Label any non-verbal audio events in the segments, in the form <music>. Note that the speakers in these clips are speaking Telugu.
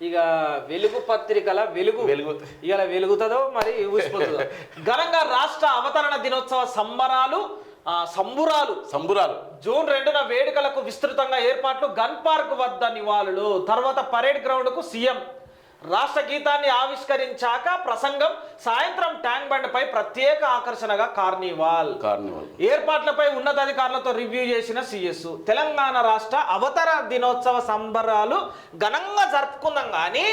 ఇక వెలుగు పత్రికల వెలుగు. వెలుగు. ఇవాళ వెలుగుతుందో మరి ఊసిపోతుందో. <laughs> ఘనంగా రాష్ట్ర అవతరణ దినోత్సవ సంబరాలు ఆ, సంబురాలు. సంబురాలు. జూన్ రెండున వేడుకలకు విస్తృతంగా ఏర్పాట్లు గన్ పార్క్ వద్ద నివాళులు. తర్వాత పరేడ్ గ్రౌండ్కు సీఎం రాష్ట్ర గీతాన్ని ఆవిష్కరించాక ప్రసంగం సాయంత్రం ట్యాంక్ బండ్ పై ప్రత్యేక ఆకర్షణగా కార్నివాల్. కార్నివల్. ఏర్పాట్లపై ఉన్నతాధికారులతో రివ్యూ చేసిన సిఎస్. తెలంగాణ రాష్ట్ర అవతర దినోత్సవ సంబరాలు ఘనంగా జరుపుకుందాం కానీ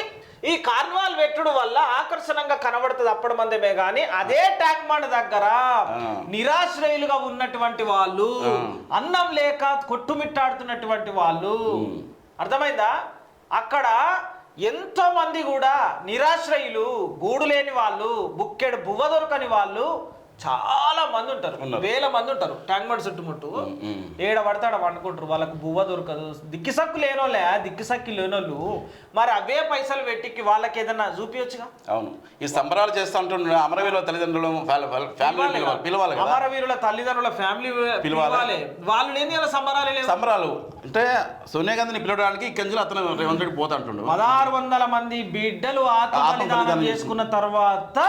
ఈ కార్నివాల్ వెట్టుడు వల్ల ఆకర్షణంగా కనబడుతుంది అప్పటి మందమే కానీ అదే ట్యాంక్ బండ్ దగ్గర నిరాశ్రయులుగా ఉన్నటువంటి వాళ్ళు అన్నం లేక కొట్టుమిట్టాడుతున్నటువంటి వాళ్ళు. అర్థమైందా? అక్కడ ఎంతోమంది కూడా నిరాశ్రయులు గూడు లేని వాళ్ళు బుక్కెడు బువ్వ దొరకని వాళ్ళు చాలా మంది ఉంటారు. వేల మంది ఉంటారు. ట్యాంక్ బండ్ చుట్టుముట్టు. ఏడ పడతాడ వండుకుంటారు వాళ్ళకు బువ్వ దొరకదు. దిక్కిసక్కు లేనోళ్ళే దిక్కిసక్కి లేనోళ్ళు. మరి అవే పైసలు పెట్టికి వాళ్ళకి ఏదన్నా చూపించచ్చుగా అవును. ఈ సంబరాలు చేస్తూ ఉంటుండే. అమరవీరుల తల్లిదండ్రులు ఫ్యామిలీ పిలవాలి అమరవీరుల తల్లిదండ్రుల ఫ్యామిలీ పిలవాలి. వాళ్ళు లేని వాళ్ళ సంబరాలే సంబరాలు. అంటే సోనియా గాంధీని పిలవడానికి కంచెలు అతను రేవంత్ రెడ్డి పోతా అంటుండు. పదహారు వందల మంది బిడ్డలు ఆత్మ చేసుకున్న తర్వాత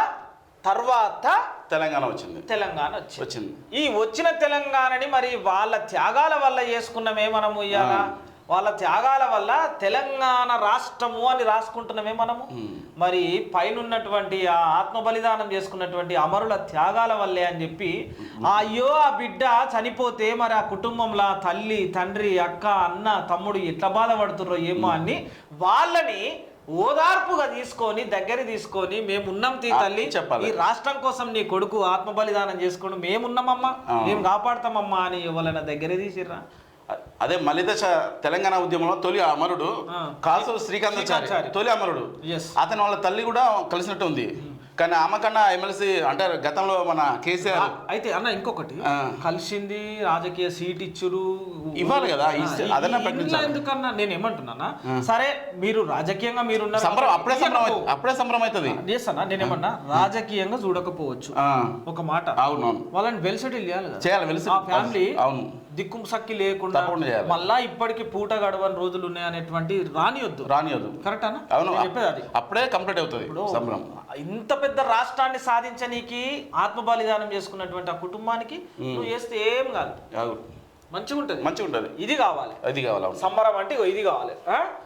తర్వాత తెలంగాణ వచ్చింది. తెలంగాణ వచ్చింది. వచ్చింది. ఈ వచ్చిన తెలంగాణని మరి వాళ్ళ త్యాగాల వల్ల చేసుకున్నామే మనము ఇవాళ వాళ్ళ త్యాగాల వల్ల తెలంగాణ రాష్ట్రము అని రాసుకుంటున్నామే మనము? మరి పైన ఉన్నటువంటి ఆ ఆత్మ బలిదానం చేసుకున్నటువంటి అమరుల త్యాగాల వల్లే అని చెప్పి ఆ అయ్యో ఆ బిడ్డ చనిపోతే మరి ఆ కుటుంబంలో తల్లి తండ్రి అక్క అన్న తమ్ముడు ఎట్లా బాధపడుతుర్రో ఏమో అని వాళ్ళని ఓదార్పుగా తీసుకొని దగ్గర తీసుకొని మేమున్నాం తీ తల్లి చెప్పాలి. ఈ రాష్ట్రం కోసం నీ కొడుకు ఆత్మ బలిదానం చేసుకోండి మేమున్నామమ్మా. మేము కాపాడతామమ్మా అని ఎవరైనా దగ్గర తీసిర్రా అదే మలిదశ తెలంగాణ ఉద్యమంలో తొలి అమరుడు. కాసు శ్రీకాంతాచారి శ్రీకాంతాచారి. తొలి అమరుడు. Yes. అతను వాళ్ళ తల్లి కూడా కలిసినట్టు ఉంది. కానీ ఆమె కన్నా ఎమ్మెల్సీ అంటే గతంలో మన కేసీఆర్ అయితే అన్న ఇంకొకటి. కలిసింది రాజకీయ సీట్ ఇచ్చురు ఇవ్వాలి కదా, అదన్నా ఎందుకన్నా నేను ఏమంటున్నానా? సరే మీరు రాజకీయంగా మీరున్నారు సంబరం అప్పుడే సంబరం అప్పుడే సంబరం అవుతుంది. చేస్తానా నేనేమన్నా రాజకీయంగా చూడకపోవచ్చు. ఒక మాట. అవునవును. వాళ్ళని వెల్ సెటిల్ చేయాలి కదా. చేయాలి వెలిసి ఫ్యామిలీ అవును. దిక్కు సక్కి లేకుండా. మళ్ళా ఇప్పటికి పూట గడవని రోజులు ఉన్నాయనేటువంటి రానియొద్దు. రానియదు కరెక్టా అవును నేను చెప్పేది అది. అప్పుడే కంప్లీట్ అవుతుంది సంబరం. ఇంత పెద్ద రాష్ట్రాన్ని సాధించనీకి ఆత్మ బలిదానం చేసుకున్నటువంటి ఆ కుటుంబానికి నువ్వు చేస్తే ఏం కాదు. మంచిగా ఉంటుంది మంచిగా ఉంటుంది ఇది కావాలి. అది కావాలి సంబరం అంటే ఇది కావాలి?